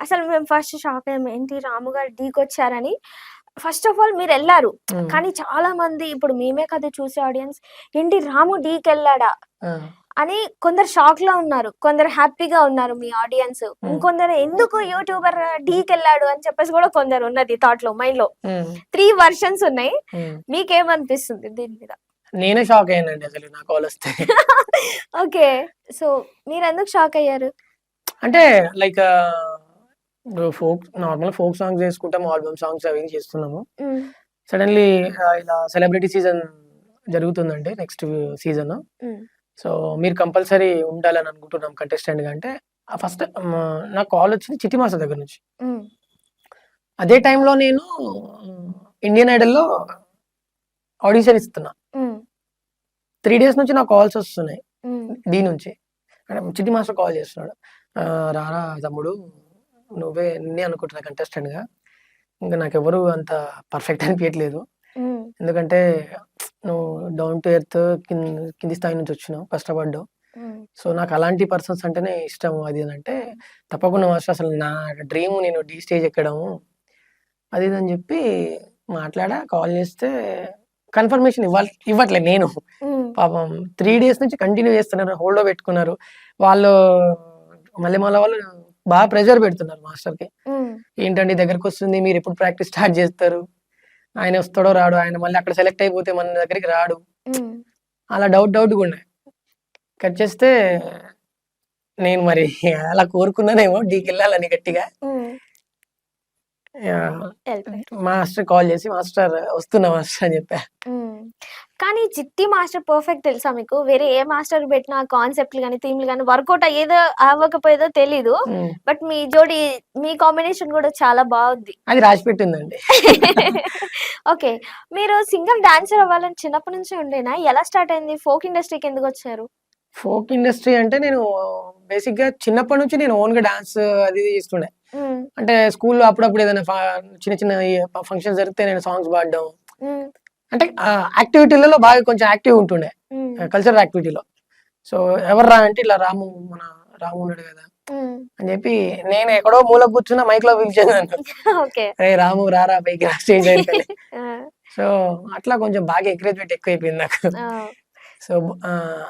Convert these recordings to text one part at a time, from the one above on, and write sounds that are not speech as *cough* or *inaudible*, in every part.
అసలు మేము first shock అయ్యాము ఏంటి రాము గారు ఢీకొచ్చారని? ఫస్ట్ ఆఫ్ ఆల్ మీరు వెళ్ళారు కానీ చాలా మంది ఇప్పుడు మేమే కదా చూసే ఆడియన్స్ ఏంటి రాము డీకి వెళ్ళాడా అని కొందరు షాక్లో ఉన్నారు కొందరు హ్యాపీగా ఉన్నారు మీ ఆడియన్స్ ఇంకొందరు ఎందుకు యూట్యూబర్ డీకి వెళ్ళాడు అని చెప్పేసి కూడా కొందరు ఉన్నది థాట్లో మైండ్లో. త్రీ వర్షన్స్ ఉన్నాయి. మీకేమనిపిస్తుంది దీని మీద? నేనే షాక్ అయ్యానండి అసలు నా కాల్ వస్తే. ఓకే సో మీరు ఎందుకు షాక్ అయ్యారు? అంటే like folk normal folk songs చేసుకుంటాము ఆల్బమ్ సాంగ్స్ అవి చేస్తున్నాము. సడన్లీ ఇలా సెలబ్రిటీ సీజన్ జరుగుతుందండి నెక్స్ట్ సీజన్. సో మీరు కంపల్సరీ ఉండాలని అనుకుంటున్నాం contestant గా అంటే ఫస్ట్ నాకు కాల్ వచ్చింది చిట్టి మాస్టర్ దగ్గర నుంచి. అదే టైంలో నేను ఇండియన్ ఐడల్లో ఆడిషన్ ఇస్తున్నా. త్రీ డేస్ నుంచి నాకు కాల్స్ వస్తున్నాయి. డీ నుంచి. చిట్టి మాస్టర్ కాల్ చేస్తున్నాడు. "ఆ, రారా తమ్ముడు నువ్వే నిన్నే అనుకుంటున్నా contestant గా. ఇంకా నాకు ఎవరు అంత పర్ఫెక్ట్ అనిపించట్లేదు ఎందుకంటే నువ్వు డౌన్ టు ఎర్త్ కింది స్థాయి నుంచి వచ్చినావు కష్టపడ్డావు. సో నాకు అలాంటి పర్సన్స్ అంటేనే ఇష్టం అది అంటే తప్పకుండా మాస్టర్ అసలు నా డ్రీమ్ నేను డీ స్టేజ్ ఎక్కడము. అది ఇది అని చెప్పి మాట్లాడా కాల్ చేస్తే కన్ఫర్మేషన్ ఇవ్వాలి ఇవ్వట్లే నేను. పాపం త్రీ డేస్ నుంచి కంటిన్యూ చేస్తున్నారు హోల్డ్ పెట్టుకున్నారు. వాళ్ళు మళ్ళీ మళ్ళీ వాళ్ళు బాగా ప్రెషర్ పెడుతున్నారు మాస్టర్కి. ఉమ్, ఏంటండి దగ్గరకు వస్తుంది మీరు ఎప్పుడు ప్రాక్టీస్ స్టార్ట్ చేస్తారు? ఆయన వస్తాడో రాడు ఆయన మళ్ళీ అక్కడ సెలెక్ట్ అయిపోతే మన దగ్గరికి రాడు. అలా డౌట్ డౌట్గా ఉన్నాయి కట్ చేస్తే నేను మరి అలా కోరుకున్నానేమో డీకి వెళ్ళాలని గట్టిగా. మాస్టర్ కాల్ చేసి మాస్టర్ వస్తున్నా మాస్టర్ అని చెప్పా. కానీ చిట్టి మాస్టర్ పర్ఫెక్ట్ తెలుసా మీకు? వేరే ఏ మాస్టర్ పెట్టిన కాన్సెప్ట్లు కానీ థీమ్లు కానీ వర్కౌట్ అయ్యేదో అవ్వకపోయేదో తెలీదు. బట్ మీ జోడి మీ కాంబినేషన్ కూడా చాలా బాగుంది. అది రాసి పెట్టిందండి ఓకే *laughs* మీరు సింగర్ డాన్సర్ అవ్వాలని చిన్నప్పటి నుంచి ఉండేనా? ఎలా స్టార్ట్ అయింది? ఫోక్ ఇండస్ట్రీకి ఎందుకు వచ్చారు? ఫోక్ ఇండస్ట్రీ అంటే నేను బేసిక్గా చిన్నప్పటి నుంచి నేను ఓన్గా డాన్స్ అది చేస్తుండే. ఉమ్, అంటే స్కూల్లో అప్పుడప్పుడు ఏదైనా చిన్న చిన్న ఫంక్షన్ జరిగితే నేను సాంగ్స్ పాడడం. ఉమ్, అంటే యాక్టివిటీలలో బాగా కొంచెం యాక్టివ్ ఉంటుండే. కల్చరల్ యాక్టివిటీలో సో ఎవర్రా అంటే ఇట్లా రాము మన రాము ఉన్నాడు కదా. అని చెప్పి నేను ఎక్కడో మూల కూర్చున్న మైక్లో పిలిచాను *laughs* రే రాము రారా పైకి రా స్టేజ్ *laughs* సో అట్లా కొంచెం బాగా ఎంకరేజ్మెంట్ ఎక్కువ అయిపోయింది నాకు సో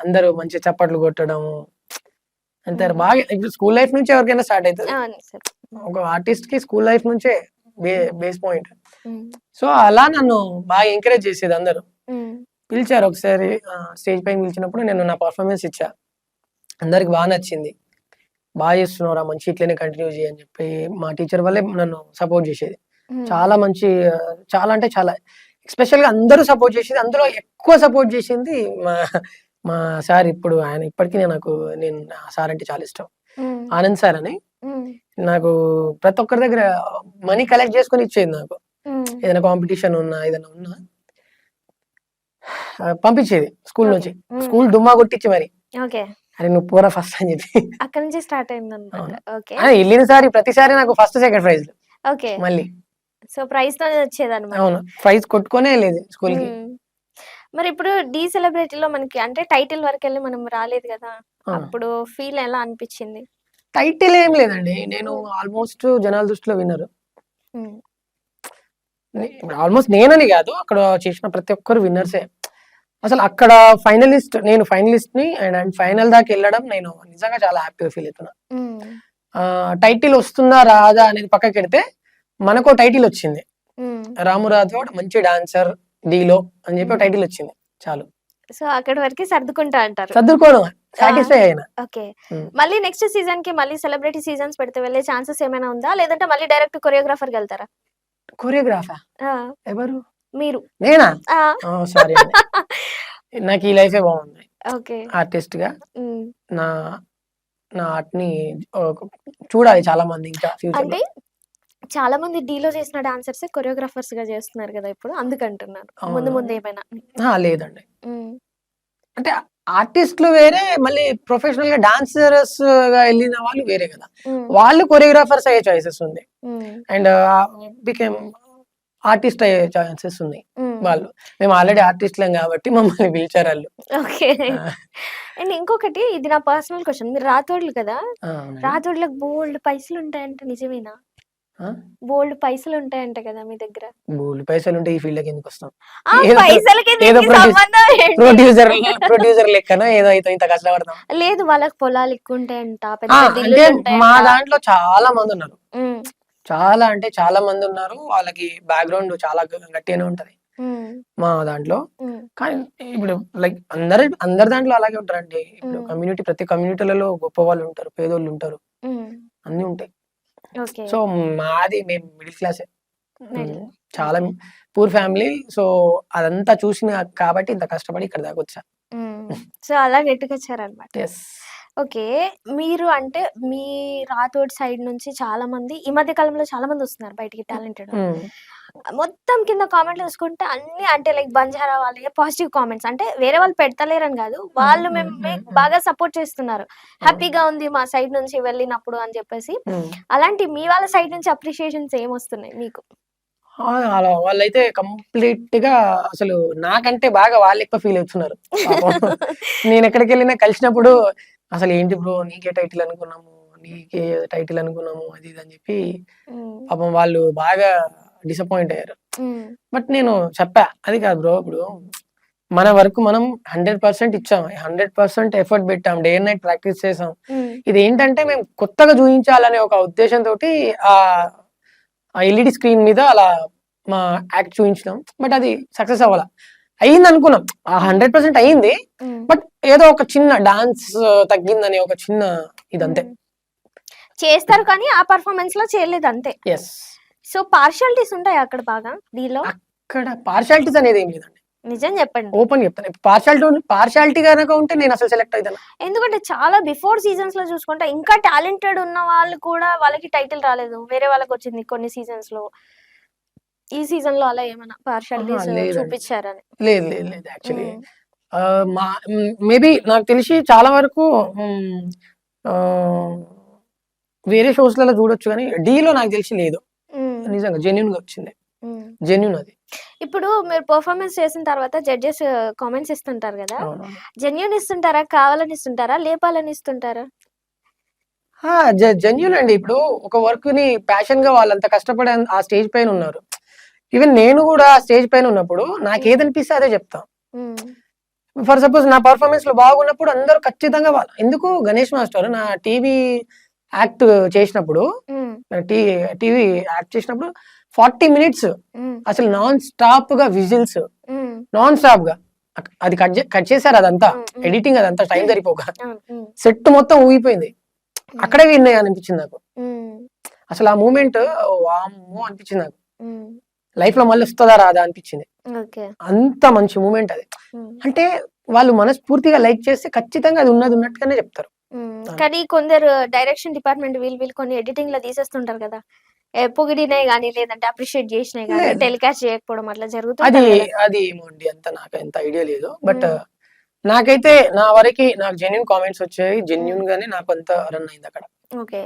అందరూ మంచి చప్పట్లు కొట్టడం అంతే బాగా ఇప్పుడు స్కూల్ లైఫ్ నుంచి ఎవరికైనా స్టార్ట్ అవుతుంది. ఒక ఆర్టిస్ట్కి స్కూల్ లైఫ్ నుంచే బేస్ పాయింట్. సో అలా నన్ను బాగా ఎంకరేజ్ చేసేది అందరూ. పిలిచారు ఒకసారి స్టేజ్ పైన పిలిచినప్పుడు నేను నా పర్ఫార్మెన్స్ ఇచ్చా. అందరికి బాగా నచ్చింది. బాగా చేస్తున్నారా మంచి ఇట్లనే కంటిన్యూ చేయని చెప్పి మా టీచర్ వల్లే నన్ను సపోర్ట్ చేసేది. చాలా మంచి చాలా అంటే చాలా ఎస్పెషల్గా అందరూ సపోర్ట్ చేసేది అందులో ఎక్కువ సపోర్ట్ చేసింది మా మా సార్ ఇప్పుడు ఆయన. ఇప్పటికీ నాకు నేను సార్ అంటే చాలా ఇష్టం. ఆనంద్ సార్ అని. నాకు ప్రతి ఒక్కరి దగ్గర మనీ కలెక్ట్ చేసుకొని ఇచ్చేది నాకు. ఏదైనా కాంపిటీషన్ ఉన్నా ఏదైనా ఉన్నా. పంపించేది స్కూల్. నుంచి. స్కూల్ డుమ్మా కొట్టించి మరి. అరే నువ్వు పోరా ఫస్ట్ అని చెప్పి. అక్కడ నుంచి స్టార్ట్ అయింది అనమాట అవును. ఓకే. ఆ, వెళ్ళిన సారి ప్రతిసారి నాకు ఫస్ట్ సెకండ్ ప్రైజ్ ఓకే. మళ్ళీ. సో ప్రైజ్ తోనే వచ్చేది అనమాట అవును. ప్రైజ్ కొట్టుకొనే వెళ్ళేది స్కూల్కి మరి ఇప్పుడు డీ సెలబ్రిటీలో మనకి అంటే టైటిల్ వరకు వెళ్ళి మనం రాలేదు కదా. అప్పుడు ఫీల్ ఎలా అనిపించింది? టైటిల్ ఏం లేదండి. నేను ఆల్మోస్ట్ జనాల దృష్టిలో విన్నరు. ఆల్మోస్ట్ నేనని కాదు అక్కడ చేసిన ప్రతి ఒక్కరు విన్నర్సే. అసలు అక్కడ ఫైనలిస్ట్ నేను ఫైనలిస్ట్ని అండ్ అండ్ ఫైనల్ దాకా వెళ్ళడం నేను నిజంగా చాలా హ్యాపీగా ఫీల్ అవుతున్నా. టైటిల్ వస్తుందా రాదా అనేది పక్కకి పెడితే మనకు టైటిల్ వచ్చింది. రాము రాథోడ్ మంచి డాన్సర్ డీలో అని చెప్పి టైటిల్ వచ్చింది. చాలు. సో అక్కడి వరకు సర్దుకుంటా అంటారు. చదువుకోవడం సాటిస్ఫై అయినా. ఓకే. మళ్ళీ నెక్స్ట్ సీజన్కి మళ్ళీ సెలబ్రిటీ సీజన్స్ పెడితే వెళ్ళే ఛాన్సెస్ ఏమైనా ఉందా? లేదంటే మళ్ళీ డైరెక్ట్ కొరియోగ్రాఫర్ వెళ్తారా? కొరియోగ్రాఫా ఆ, ఎవరు? మీరు. నేనా? సారీ *laughs* నాకు ఈ లైఫే బాగుంది. ఓకే. ఆర్టిస్ట్గా. నా నా ఆర్ట్ని చూడాలి చాలా మంది ఇంకా ఫ్యూచర్ అంటే చాలా మంది డీలో చేసిన డాన్సర్స్ కొరియోగ్రాఫర్స్గా చేస్తున్నారు కదా ఇప్పుడు అందుకంటున్నాను అవునా? ముందు ముందు ఏమైనా లేదండి. అంటే ఆర్టిస్టులు వేరే మళ్ళీ ప్రొఫెషనల్గా డాన్సర్స్గా వెళ్ళిన వాళ్ళు వేరే కదా. వాళ్ళు కొరియోగ్రాఫర్స్ అయ్యే చాయిసెస్ ఉంది. అండ్ బికేమ్ ఆర్టిస్ట్ అయ్యే ఛాన్సెస్ ఉన్నాయి వాళ్ళు. మేము ఆల్రెడీ ఆర్టిస్ట్లం కాబట్టి మమ్మల్ని పిలిచారు వాళ్ళు ఓకే అండ్ ఇంకొకటి ఇది నా పర్సనల్ క్వశ్చన్. మీరు రాతోడ్లు కదా. రాతోడ్లకు బోల్డ్ పైసలు ఉంటాయంట నిజమేనా? బోల్డ్ పైసలు ఉంటాయంట కదా మీ దగ్గర. బోల్డ్ పైసలు ఉంటే ఈ ఫీల్డ్కి ఎందుకు వస్తాం ఆ ఏదో- పైసలకి ఏదో దీనికి produce- సంబంధం ఏంటి? ప్రొడ్యూసర్ ప్రొడ్యూసర్ లెక్కన? ఏదో అయితే ఇంత కష్టపడతాం. లేదు వాళ్ళకి పొలాలు ఎక్కువ ఉంటాయంట ఆ, పెద్ద అంటే ఇల్లులు మా ఉంటాయంట దాంట్లో చాలా మంది ఉన్నారు ఉమ్, చాలా అంటే చాలా మంది ఉన్నారు వాళ్ళకి బ్యాక్గ్రౌండ్ చాలా గ- గట్టిగానే ఉంటది. ఉమ్, మా దాంట్లో. ఉమ్, కానీ ఇప్పుడు లైక్ అందరి అందరి దాంట్లో అలాగే ఉంటారండి. ఇప్పుడు మ్మ్. కమ్యూనిటీ ప్రతి కమ్యూనిటీలలో గొప్ప వాళ్ళు ఉంటారు పేదోళ్ళు ఉంటారు. ఉమ్, అన్ని ఉంటాయి. సో మాది మేము మిడిల్ క్లాసే. చాలా పూర్ ఫ్యామిలీ. సో అదంతా చూసిన కాబట్టి ఇంత కష్టపడి ఇక్కడ దాకా వచ్చా. సో అలా నెట్టుకొచ్చారనమాట. ఓకే. మీరు అంటే మీ రాతోడ్ సైడ్ నుంచి చాలా మంది ఈ మధ్య కాలంలో చాలా మంది వస్తున్నారు బయటికి టాలెంటెడ్ మొత్తం కింద కామెంట్లు చూసుకుంటే అన్ని అంటే లైక్ బంజారా వాళ్ళే పాజిటివ్ కామెంట్స్. అంటే వేరే వాళ్ళు పెడతలేరని కాదు వాళ్ళు మ్మ్. బాగా సపోర్ట్ చేస్తున్నారు. హ్యాపీగా ఉంది మా సైడ్ నుంచి వెళ్ళినప్పుడు అని చెప్పేసి. అలాంటి మీ వాళ్ళ సైడ్ నుంచి అప్రిషియేషన్స్ ఏం వస్తున్నాయి మీకు? అలా వాళ్ళైతే కంప్లీట్గా అసలు నాకంటే బాగా వాళ్ళు ఎక్కువ ఫీల్ అవుతున్నారు. *laughs* నేను ఎక్కడికి వెళ్ళినా కలిసినప్పుడు అసలు ఏంటి బ్రో నీకే టైటిల్ అనుకున్నాము నీకే టైటిల్ అనుకున్నాము అది ఇది అని చెప్పి. పాపం వాళ్ళు బాగా డిసప్పాయింట్ అయ్యారు. బట్ నేను చెప్పా అది కాదు బ్రో ఇప్పుడు మన వరకు మనం హండ్రెడ్ పర్సెంట్ ఇచ్చాం. హండ్రెడ్ పర్సెంట్ ఎఫర్ట్ పెట్టాం డే అండ్ నైట్ ప్రాక్టీస్ చేసాం. ఇది ఏంటంటే మేము కొత్తగా చూపించాలనే ఒక ఉద్దేశంతో ఆ ఎల్ఈడి స్క్రీన్ మీద అలా మా యాక్ట్ చూపించినాం బట్ అది సక్సెస్ అవ్వాల. అయ్యింది అనుకున్నాం. ఆ హండ్రెడ్ పర్సెంట్ అయ్యింది మ్మ్. బట్ ఏదో ఒక చిన్న డాన్స్ తగ్గిందని ఒక చిన్న ఇదంతే. చేస్తారు కానీ ఆ పర్ఫార్మెన్స్లో చేయలేదు అంతే ఎస్ సో పార్షాలిటీస్ ఉంటాయి అక్కడ బాగా దీనిలో? అక్కడ పార్షాలిటీస్ అనేది ఏం లేదండి. నిజం చెప్పండి. ఓపెన్ చెప్తాను. పార్షాలిటీ పార్షాలిటీ కనుక ఉంటే నేను అసలు సెలెక్ట్ అవుతాను ఎందుకంటే చాలా బిఫోర్ సీజన్స్లో చూసుకుంటే ఇంకా టాలెంటెడ్ ఉన్న వాళ్ళు కూడా వాళ్ళకి టైటిల్ రాలేదు. వేరే వాళ్ళకి వచ్చింది కొన్ని సీజన్స్లో. ఈ సీజన్లో అలా ఏమైనా పార్షాలిటీస్. చూపించారని. లేదు లేదు లేదు యాక్చువల్లీ. మా మేబీ నాకు తెలిసి చాలా వరకు వేరే షోస్లలో చూడొచ్చు కానీ డీలో నాకు తెలిసి లేదు. నిజంగా జెన్యున్గా వచ్చింది. జెన్యున్ అది. ఇప్పుడు మీరు పర్ఫార్మెన్స్ చేసిన తర్వాత జడ్జెస్ కామెంట్స్ ఇస్తుంటారు కదా? జెన్యున్ ఇస్తుంటారా? కావాలని ఇస్తుంటారా? లేపాలని ఇస్తుంటారా? జెన్యున్ అండి. ఇప్పుడు ఒక వర్క్ని ప్యాషన్గా వాళ్ళంత కష్టపడి ఆ స్టేజ్ పైన ఉన్నారు. ఈవెన్ నేను కూడా ఆ స్టేజ్ పైన ఉన్నప్పుడు నాకు ఏదనిపిస్తే అదే చెప్తా. మ్మ్. ఫర్ సపోజ్ నా పర్ఫార్మెన్స్లో బాగున్నప్పుడు అందరూ ఖచ్చితంగా వాళ్ళ- ఎందుకు గణేష్ మాస్టర్ నా టీవీ యాక్ట్ చేసినప్పుడు. టీవీ యాక్ట్ చేసినప్పుడు ఫార్టీ మినిట్స్. అసలు నాన్ స్టాప్గా విజిల్స్. నాన్ స్టాప్గా అది కట్ కట్ చేశారు అదంతా. ఎడిటింగ్ అదంతా టైం సరిపోక. సెట్ మొత్తం ఊగిపోయింది అక్కడే విన్నాయి అనిపించింది నాకు. అసలు ఆ మూమెంట్ వామ్మో అనిపించింది నాకు. లైఫ్లో మళ్ళీ వస్తుందా రాదా అనిపించింది అంత మంచి మూమెంట్ అది. అంటే వాళ్ళు మనస్ఫూర్తిగా లైక్ చేస్తే ఖచ్చితంగా అది ఉన్నది ఉన్నట్టుగానే చెప్తారు. కానీ కొందరు డైరెక్షన్ డిపార్ట్మెంట్ వీళ్ళు వీళ్ళు కొన్ని ఎడిటింగ్లో తీసేస్తుంటారు కదా. పొగిడినాయి కానీ లేదంటే అప్రిషియేట్ చేసినాయి కానీ. టెలికాస్ట్ చేయకపోవడం అట్లా అది జరుగుతుంది అది ఏమో అండి. అంత నాకు ఎంత ఐడియా లేదు. బట్. నాకైతే నా వరకు నాకు జెన్యున్ కామెంట్స్ వచ్చాయి. జెన్యున్ గానే నాకు అంత రన్ అయింది అక్కడ. ఓకే.